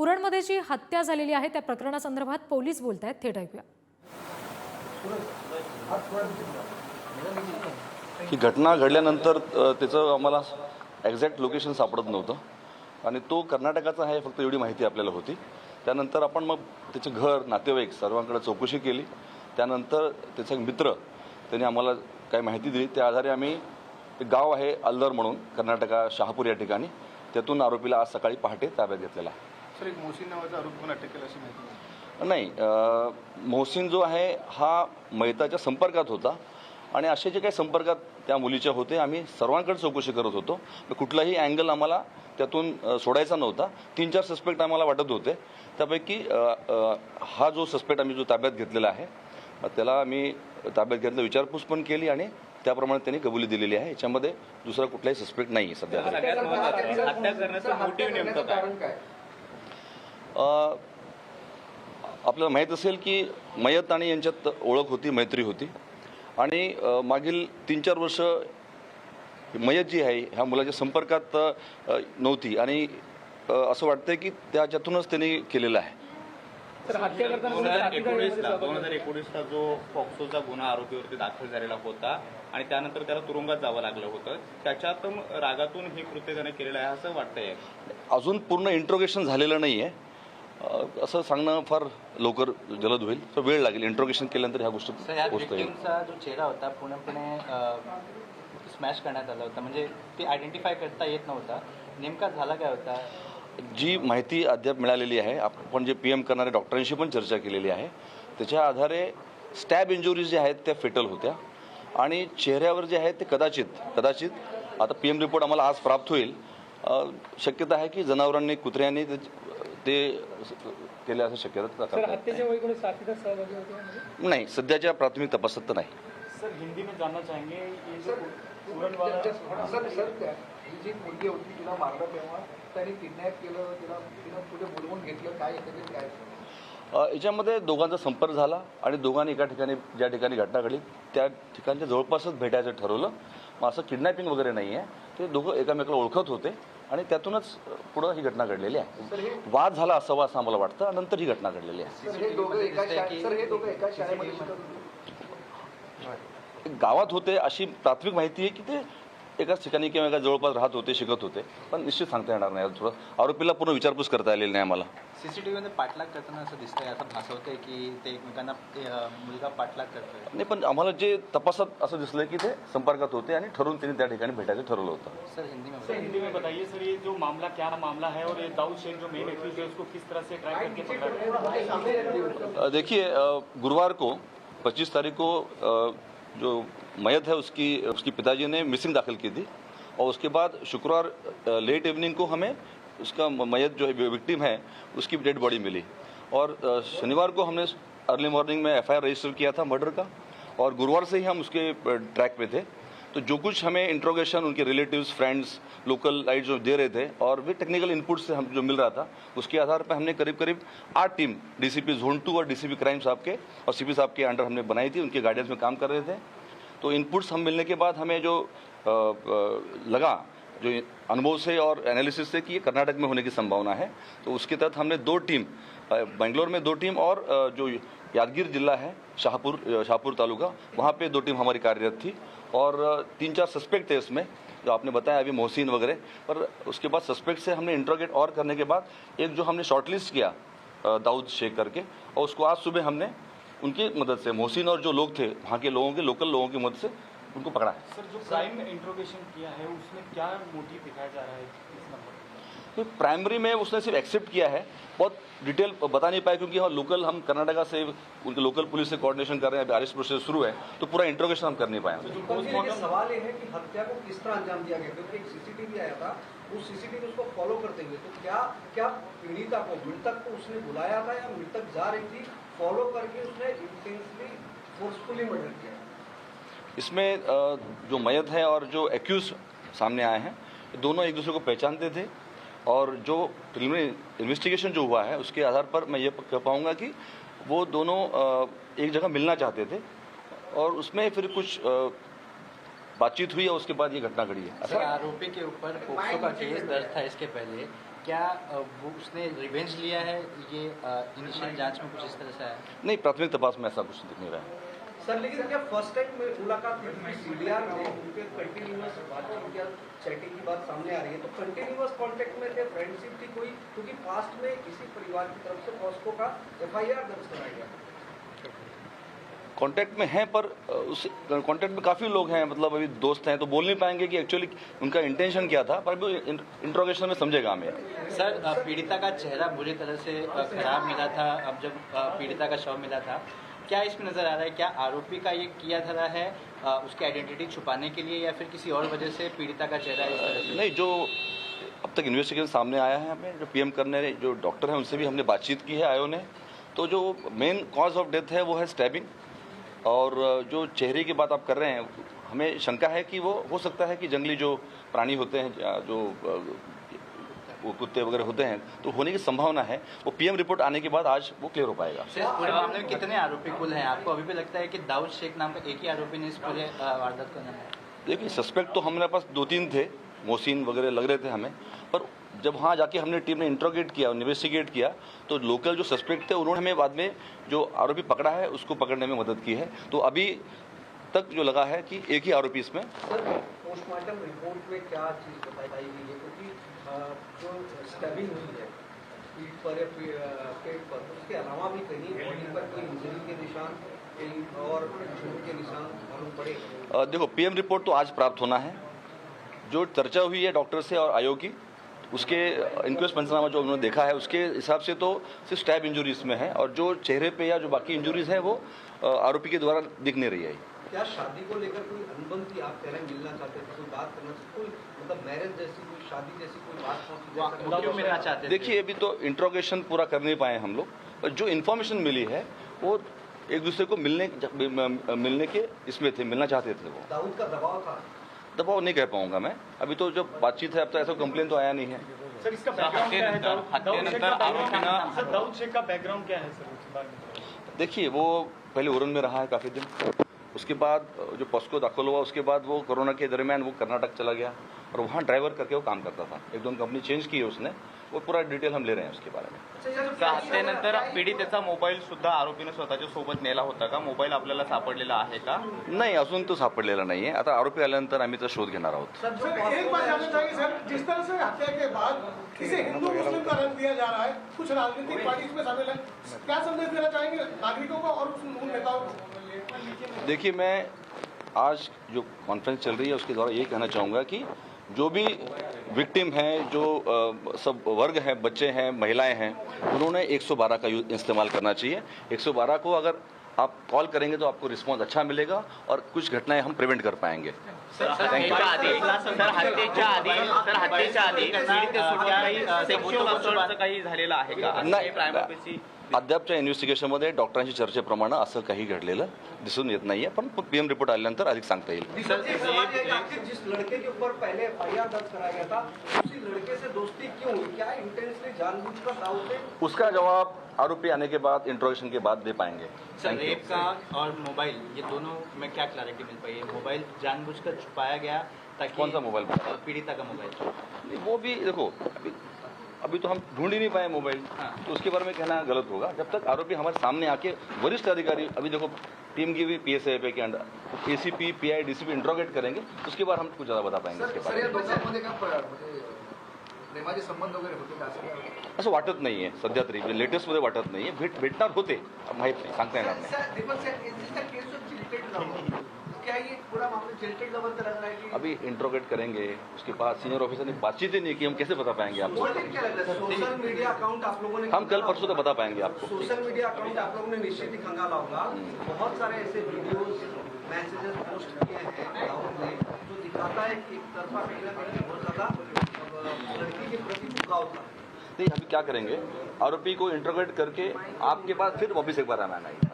उरणमध्ये जी हत्या झालेली आहे त्या प्रकरणासंदर्भात पोलीस बोलत आहेत थेट ऐकूया. ही घटना घडल्यानंतर त्याचं आम्हाला एक्झॅक्ट लोकेशन सापडत नव्हतं. आणि तो कर्नाटकाचा आहे फक्त एवढी माहिती आपल्याला होती. त्यानंतर आपण मग त्याचे घर नातेवाईक सर्वांकडे चौकशी केली. त्यानंतर त्याचा एक मित्र त्याने आम्हाला काही माहिती दिली. त्या आधारे आम्ही एक गाव आहे अल्लर म्हणून कर्नाटका शहापूर या ठिकाणी. त्यातून आरोपीला आज सकाळी पहाटे ताब्यात घेतलेला आहे. सर एक मोहसिन नावाचा आरोपी पण अटक केला अशी माहिती. नाही मोहसिन जो आहे हा मैताच्या संपर्कात होता. आणि असे जे काही संपर्कात त्या मुलीच्या होते आम्ही सर्वांकडे चौकशी करत होतो. कुठलाही अँगल आम्हाला त्यातून सोडायचा नव्हता. तीन चार सस्पेक्ट आम्हाला वाटत होते. त्यापैकी हा जो सस्पेक्ट आम्ही जो ताब्यात घेतलेला आहे त्याला आम्ही ताब्यात घेतलं विचारपूस पण केली आणि त्याप्रमाणे त्यांनी कबुली दिलेली आहे. याच्यामध्ये दुसरा कुठलाही सस्पेक्ट नाही आहे सध्या आपल्याला माहीत असेल की मयत आणि यांच्यात ओळख होती मैत्री होती. आणि मागील तीन चार वर्ष मयत जी आहे ह्या मुलाच्या संपर्कात नव्हती. आणि असं वाटतंय की त्याच्यातूनच त्यांनी केलेलं आहे. दोन हजार एकोणीसला दोन हजार एकोणीसला जो पॉक्सोचा गुन्हा आरोपीवरती दाखल झालेला होता आणि त्यानंतर त्याला तुरुंगात जावं लागलं होतं त्याच्यात रागातून हे कृत्य त्याने केलेलं आहे असं वाटतंय. अजून पूर्ण इंट्रोगेशन झालेलं नाही आहे असं सांगणं फार लवकर जलद होईल. तर वेळ लागेल. इंट्रोगेशन केल्यानंतर ह्या गोष्टी जो चेहरा होता पूर्णपणे स्मॅश करण्यात आला होता. म्हणजे ते आयडेंटिफाय करता येत नव्हता. नेमका झाला काय होता? जी माहिती अद्याप मिळालेली आहे आपण जे पी एम करणाऱ्या डॉक्टरांशी पण चर्चा केलेली आहे त्याच्या आधारे स्टॅब इंजुरीज ज्या आहेत त्या फेटल होत्या. आणि चेहऱ्यावर जे आहेत ते कदाचित कदाचित आता पी एम रिपोर्ट आम्हाला आज प्राप्त होईल. शक्यता आहे की जनावरांनी कुत्र्यांनी ते केले असं शक्यता नाही सध्याच्या प्राथमिक तपासात तर नाही. सर हिंदी में जानना चाहेंगे ये जो उड़न वाला सर सर त्या- ही जी मुलगी होती तिला मारलं तेव्हा त्यांनी किडनॅप केलं तिला तिला पुढे बोलवून घेतलं काय एकंदरीत काय अ, याच्यामध्ये दोघांचा संपर्क झाला आणि दोघांनी एका ठिकाणी ज्या ठिकाणी घटना घडली त्या ठिकाणच्या जवळपासच भेटायचं ठरवलं. मग असं किडनॅपिंग वगैरे नाही आहे ते दोघं एकामेकाला ओळखत होते. आणि त्यातूनच पुढं ही घटना घडलेली आहे. वाद झाला असावा असं आम्हाला वाटतं आणि नंतर ही घटना घडलेली आहे. हे हे गावात होते अशी प्राथमिक माहिती आहे की ते एकाच ठिकाणी किंवा एका जवळपास राहत होते शिकत होते. पण निश्चित सांगता येणार नाही. थोडं आरोपीला पूर्ण विचारपूस करता आलेली नाही आम्हाला. सीसीटीव्हीमध्ये पाठलाग करताना असं दिसतंय असं भासवतंय की ते एकमेकांना मुलगा पाठलाग करतोय? नाही पण आम्हाला जे तपासात असं दिसलं की ते संपर्कात होते आणि ठरवून त्यांनी त्या ठिकाणी भेटायचं ठरवलं होतं. सर हिंदी में सर बताइए. हिंदी में बताइए सर ये जो मामला क्या मामला है और ये दाऊद शेख जो मेन एक्यूज है उसको किस तरह से ट्रैक करके देखिए गुरुवार को 25 तारीख को जो मैत है उसकी उसकी पिताजी ने मिसिंग दाखिल की थी। और उसके बाद शुक्रवार लेट इवनिंग को हमें उसका मैत जो है विक्टिम है, उसकी डेड बॉडी मिली। और शनिवार को हमने अर्ली मॉर्निंग में एफआईआर रजिस्टर किया था मर्डर का। और गुरुवार से ही हम उसके ट्रैक पे थे। तो जो कुछ हमें इंट्रोगेशन उनके रिलेटिव्स फ्रेंड्स लोकल लाइट जो दे रहे थे और भी टेक्निकल इनपुट से हम जो मिल रहा था उसके आधार पर हमने करीब करीब आठ टीम डीसीपी जोन टू और डीसीपी क्राइम साहब के और सीपी साहब के अंडर हमने बनाई थी उनके गाइडेंस में काम कर रहे थे। तो इनपुट्स हम मिलने के बाद हमें जो अ, अ, लगा जो अनुभव से और एनालिसिस से कि ये कर्नाटक में होने की संभावना है। तो उसके तहत हमने दो टीम बेंगलोर में दो टीम और जो यादगीर जिला है, शाहपुर शाहपुर तालुका। वहाँ पे दो टीम हमारी कार्यरत थी और तीन चार सस्पेक्ट थे इसमें, जो आपने बताया अभी मोहसिन वगैरह। पर उसके बाद सस्पेक्ट से हमने इंट्रोगेट और करने के बाद एक जो हमने शॉर्टलिस्ट किया दाऊद शेख करके, और उसको आज सुबह हमने उनकी मदद से, मोहसिन और जो लोग थे, वहाँ के लोगों के लोकल लोगों की मदद से उनको पकड़ा है। सर जो क्राइम इंट्रोगेशन किया है, उसमें क्या मोटिव दिखाया जा रहा है इस नंबर तो प्राइमरी में उसने सिर्फ़ एक्सेप्ट किया है बहुत डिटेल बता नहीं पाया क्योंकि हम लोकल हम कर्नाटका से उनके लोकल पुलिस से कोऑर्डिनेशन कर रहे हैं अभी अरेस्ट प्रोसेस शुरू है तो पूरा इंट्रोगेशन हम कर नहीं पाए जो सवाल ये है कि हत्या को किस तरह अंजाम दिया गया? क्योंकि एक सीसीटीवी आया था उस सीसीटीवी उसको फॉलो करते हुए तो क्या क्या पीड़िता को मृतक को उसने बुलाया था या मृतक जा रही थी फॉलो करके उसने इंटेंसली फोर्सफुली मर्डर किया? इसमें जो मयत है और जो एक्यूज सामने आए हैं दोनों एक दूसरे को पहचानते थे और जो प्रिलिमिनरी इन्वेस्टिगेशन जो हुआ है उसके आधार पर मैं ये कह पाऊँगा कि वो दोनों एक जगह मिलना चाहते थे और उसमें फिर कुछ बातचीत हुई और उसके बाद ये घटना घड़ी है। सर आरोपी के ऊपर पोक्सो का केस दर्ज था इसके पहले। क्या वो उसने रिवेंज लिया है? ये इनिशियल जाँच में कुछ इस तरह से आया? नहीं प्राथमिक तपास में ऐसा कुछ दिख नहीं रहा है। सर लेकिन क्या फ़र्स्ट टाइम में मुलाकात हुई? सीडीआर में उनके कंटिन्यूअस बातचीत या चैटिंग की बात सामने आ रही है तो कंटिन्यूअस कांटेक्ट में थे फ्रेंडशिप थी कोई? क्योंकि पास्ट में इसी परिवार की तरफ़ से पॉस्को का एफआईआर दर्ज कराया गया। कांटेक्ट में हैं पर उस कांटेक्ट में काफ़ी लोग हैं मतलब अभी दोस्त हैं तो बोल नहीं पाएँगे कि एक्चुअली उनका इंटेंशन क्या था पर अभी इंट्रोगेशन में समझेगा हमें सर पीड़िता का चेहरा बुरी तरह से खराब मिला था अब जब पीड़िता का शव मिला था क्या इसमें नज़र आ रहा है? क्या आरोपी का ये किया धरा है अ, उसकी आइडेंटिटी छुपाने के लिए या फिर किसी और वजह से पीड़िता का चेहरा इस तरह नहीं जो अब तक इन्वेस्टिगेशन सामने आया है हमें जो पीएम करने जो डॉक्टर हैं उनसे भी हमने बातचीत की है आयो ने। तो जो मेन कॉज ऑफ़ डेथ है वो है स्टैबिंग और जो चेहरे की बात आप कर रहे हैं हमें शंका है कि वो हो सकता है कि जंगली जो प्राणी होते हैं जो वो कुत्ते वगैरह होते हैं तो होने की संभावना है। वो पीएम रिपोर्ट आने के बाद आज वो क्लियर हो पाएगा। पूरे मामले में कितने आरोपी कुल हैं? आपको अभी भी लगता है कि दाऊद शेख नाम का एक ही आरोपी ने इस पूरे वारदात को देखिए सस्पेक्ट तो हमारे पास दो तीन थे मोहसिन वगैरह लग रहे थे हमें। पर जब वहाँ जाके हमने टीम ने इंट्रोगेट किया इन्वेस्टिगेट किया तो लोकल जो सस्पेक्ट थे उन्होंने हमें बाद में जो आरोपी पकड़ा है उसको पकड़ने में मदद की है। तो अभी तक जो लगा है कि एक ही आरोपी इसमें पोस्टमार्टम रिपोर्ट में क्या चीज़ बताई गई है? क्योंकि जो स्टैबिंग हुई है पीठ पर या पेट पर, उसके अलावा भी कहीं बॉडी पर कोई इंजरी के निशान और के निशान मालूम पड़े? देखो पीएम रिपोर्ट तो आज प्राप्त होना है। जो चर्चा हुई है डॉक्टर से और आयोग की, उसके इंक्वेस्ट पंचनामा जो उन्होंने देखा है, उसके हिसाब से तो सिर्फ़ स्टैब इंजुरीज में है और जो चेहरे पे या जो बाकी इंजुरीज हैं वो आरोपी के द्वारा दिख नहीं रही है। क्या शादी को लेकर कोई अनबन थी आप कह रहे हैं मिलना चाहते थे कोई बात करना चाहते कोई मतलब मैरिज जैसी कोई शादी जैसी कोई बात पहुँची मिलना चाहते थे देखिए अभी तो इंट्रोगेशन पूरा कर नहीं पाए हम लोग पर जो इन्फॉर्मेशन मिली है वो एक दूसरे को मिलने मिलने के इसमें थे मिलना चाहते थे वो। दाऊद का दबाव था? दबाव नहीं कह पाऊँगा मैं। अभी तो जब बातचीत है अब तो ऐसा कंप्लेन तो आया नहीं है। सर इसका बैकग्राउंड क्या है? दाऊद- दाऊद शेख का का बैकग्राउंड क्या है सर देखिए वो पहले उरन में रहा है काफ़ी दिन। उसके बाद जो पॉस्को दाखिल हुआ उसके बाद वो कोरोना के दरमियान वो कर्नाटक चला गया और वहाँ ड्राइवर करके वो काम करता था। एक दोन कंपनी चेंज की है उसने वो पूरा डिटेल हम ले रहे हैं उसके बारे में। तर हत्येनंतर पीडितेचा मोबाईल सुद्धा आरोपीने स्वतःच्या सोबत नेला होता का? मोबाईल आपल्याला सापडलेला आहे का? नाही अजून तो सापडलेला नाही आहे आता आरोपी आल्यानंतर आम्ही त्याचा शोध घेणार आहोत. सर जो सर एक पॉस्को बात में जानना चाहिए सर जिस तरह से हत्या के बाद इसे हिंदू मुस्लिम का रंग दिया जा रहा है। कुछ राजनीतिक पार्टी इसमें शामिल है। क्या संदेश देना चाहेंगे? नागरिकों को और उन उन नेताओं को? देखिए मैं आज जो कॉन्फ्रेंस चल रही है उसके द्वारा ये कहना चाहूँगा कि जो भी विक्टिम हैं जो अ, सब वर्ग हैं बच्चे हैं महिलाएँ हैं उन्होंने 112 का यूज़ इस्तेमाल करना चाहिए। 112 को अगर आप कॉल करेंगे तो आपको रिस्पॉन्स अच्छा मिलेगा और कुछ घटनाएँ हम प्रिवेंट कर पाएँगे। सर अद्यापच्या इन्व्हेस्टिगेशनमध्ये डॉक्टरांशी चर्चेप्रमाणे असं काही घडलेलं दिसून येत नाहीये पण पी एम रिपोर्ट आल्यानंतर अधिक सांगता येईल. उसका जवाब आरोपी आने के बाद इंट्रोगेशन के बाद दे पाएंगे। सर रेप का और मोबाइल ये दोनों में क्या क्लैरिटी मिल पाई? है मोबाइल जानबूझकर छुपाया गया ताकि कौन सा मोबाइल? पीड़िता का मोबाइल। वो भी देखो अभी तो हम ढूंढ ही नहीं पाए मोबाइल। हाँ। तो उसके बारे में कहना गलत होगा। जब तक आरोपी हमारे सामने आके वरिष्ठ अधिकारी अभी देखो टीम की भी पी एस पे के under A C P P I D C P interrogate करेंगे उसके बाद हम कुछ ज़्यादा बता पाएँगे सर इसके बारे असं? असं वाटत नाही आहे सध्या तरी लेटेस्टमध्ये वाटत नाही आहे भेट भेटणार होते माहीत नाही सांगता येणार नाही है अभी इंट्रोगेट करेंगे उसके बाद सीनियर ऑफिसर ने बातचीत ही नहीं की हम कैसे बता पाएँगे आपको? है? सोशल मीडिया अकाउंट आप लोगों ने हम कल परसों तक बता पाएँगे आपको। सोशल मीडिया अकाउंट आप लोगों ने निश्चित ही खंगाला होगा। बहुत सारे ऐसे वीडियोस मैसेजेस पोस्ट किए हैं जो दिखाता है कि एक तरफा कहीं ना कहीं बहुत ज़्यादा लड़की के प्रति झुकाव था। नहीं अभी क्या करेंगे? आरोपी को इंट्रोगेट करके आपके पास फिर वापिस एक बार आना आएगा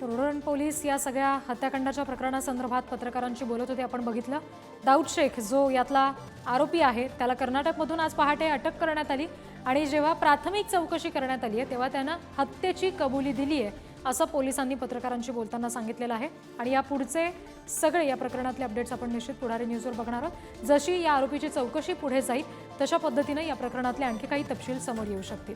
तुरळण पोलीस या सगळ्या हत्याकांडाच्या प्रकरणासंदर्भात पत्रकारांशी बोलत होते आपण बघितलं. दाऊद शेख जो यातला आरोपी आहे त्याला कर्नाटकमधून आज पहाटे अटक करण्यात आली आणि जेव्हा प्राथमिक चौकशी करण्यात आली आहे तेव्हा त्यानं हत्येची कबुली दिली आहे असं पोलिसांनी पत्रकारांशी बोलताना सांगितलेलं आहे. आणि या पुढचे सगळे या प्रकरणातले अपडेट्स आपण निश्चित पुढारी न्यूजवर बघणार आहोत. जशी या आरोपीची चौकशी पुढे जाईल तशा पद्धतीनं या प्रकरणातले आणखी काही तपशील समोर येऊ शकतील.